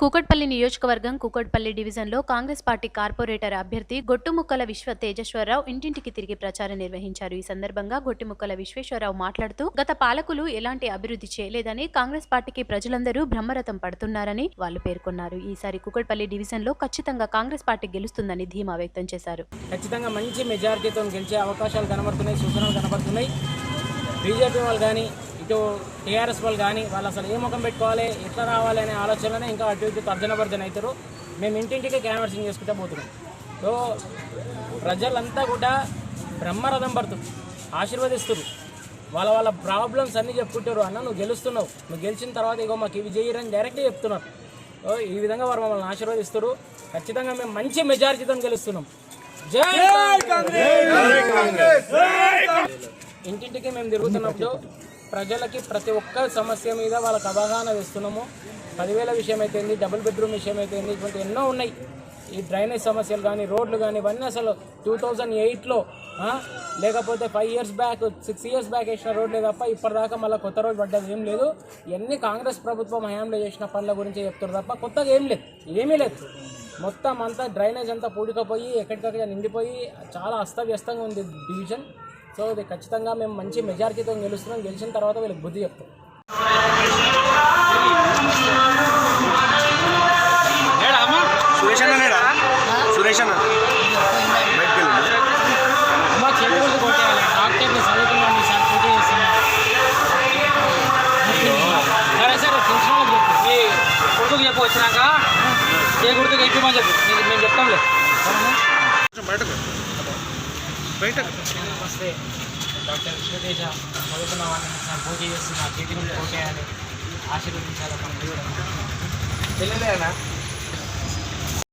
కూకట్పల్లి నియోజకవర్గం కూకట్పల్లి డివిజన్లో Congress party corporator అభ్యర్థి గొట్టుముక్కల విశ్వ తేజేశ్వరరావు ఇంటింటికి తిరిగి ప్రచారం నిర్వహించారు. ఈ సందర్భంగా గొట్టుముక్కల విశ్వేశ్వరరావు మాట్లాడుతూ గత పాలకులు ఎలాంటి అభివృద్ధి చేయలేదని కాంగ్రెస్ పార్టీకి ప్రజలందరూ బ్రహ్మరథం పడుతున్నారని వాళ్ళు పేర్కొన్నారు. ఈసారి కూకట్పల్లి డివిజన్లో ఖచ్చితంగా కాంగ్రెస్ పార్టీ గెలుస్తుందని ధీమా వ్యక్తం చేశారు. ఖచ్చితంగా మంచి మెజారిటీతో గెలిచే అవకాశాలు కనబడుతున్నాయి సూచనలు కనబడుతున్నాయి. బీజేపీ వాళ్ళు కానీ ఇటు టీఆర్ఎస్ వాళ్ళు కానీ వాళ్ళు అసలు ఏ ముఖం పెట్టుకోవాలి ఎట్లా రావాలి అనే ఆలోచనలోనే ఇంకా అటు ఇటు తర్జన భర్జన అవుతారు. మేము ఇంటింటికి క్యాన్వర్సింగ్ చేసుకుంటూ పోతున్నాం. సో ప్రజలంతా కూడా బ్రహ్మరథం పడుతుంది. ఆశీర్వదిస్తారు. వాళ్ళ వాళ్ళ ప్రాబ్లమ్స్ అన్నీ చెప్పుకుంటారు. అన్న నువ్వు గెలుస్తున్నావు. నువ్వు గెలిచిన తర్వాత ఇగో మాకు ఇవి చేయరని డైరెక్ట్గా చెప్తున్నారు. సో ఈ విధంగా వారు మమ్మల్ని ఆశీర్వదిస్తారు. ఖచ్చితంగా మేము మంచి మెజారిటీతో గెలుస్తున్నాం. జై ఇంటింటికి మేము తిరుగుతున్నప్పుడు ప్రజలకి ప్రతి ఒక్క సమస్య మీద వాళ్ళకి అవగాహన వేస్తున్నాము. పదివేల విషయం అయితేంది డబుల్ బెడ్రూమ్ విషయం అయితేంది ఇటువంటి ఎన్నో ఉన్నాయి. ఈ డ్రైనేజ్ సమస్యలు కానీ రోడ్లు కానీ ఇవన్నీ అసలు టూ థౌజండ్ ఎయిట్లో లేకపోతే five years back six years back వేసిన రోడ్లే తప్ప ఇప్పటిదాకా మళ్ళీ కొత్త రోడ్ పడ్డది ఏం లేదు. ఇవన్నీ కాంగ్రెస్ ప్రభుత్వం హయాంలో చేసిన పనుల గురించి చెప్తారు తప్ప కొత్తగా ఏం లేదు. ఏమీ లేదు. మొత్తం అంతా డ్రైనేజ్ అంతా పూడికపోయి ఎక్కడికక్కడ నిండిపోయి చాలా అస్తవ్యస్తంగా ఉంది డివిజన్. సో ఇది ఖచ్చితంగా మేము మంచి మెజారిటీతో గెలుస్తున్నాం. గెలిచిన తర్వాత వీళ్ళకి బుద్ధి చెప్తాం. సురేష్ అన్న సురేష్ అన్న. చెప్పు. వచ్చినాక. ఏ కొడుకు చెప్పమని చెప్పు. మేము చెప్తాంలే. బయటకు బయటకు. వస్తే డాక్టర్ విశ్వతేజ చదువుకున్న వాళ్ళని సార్ పోటీ చేస్తున్నా చేతి నుండి కొట్టేయాలి ఆశీర్వదించాలి మన దేవుడు తెలియలేనా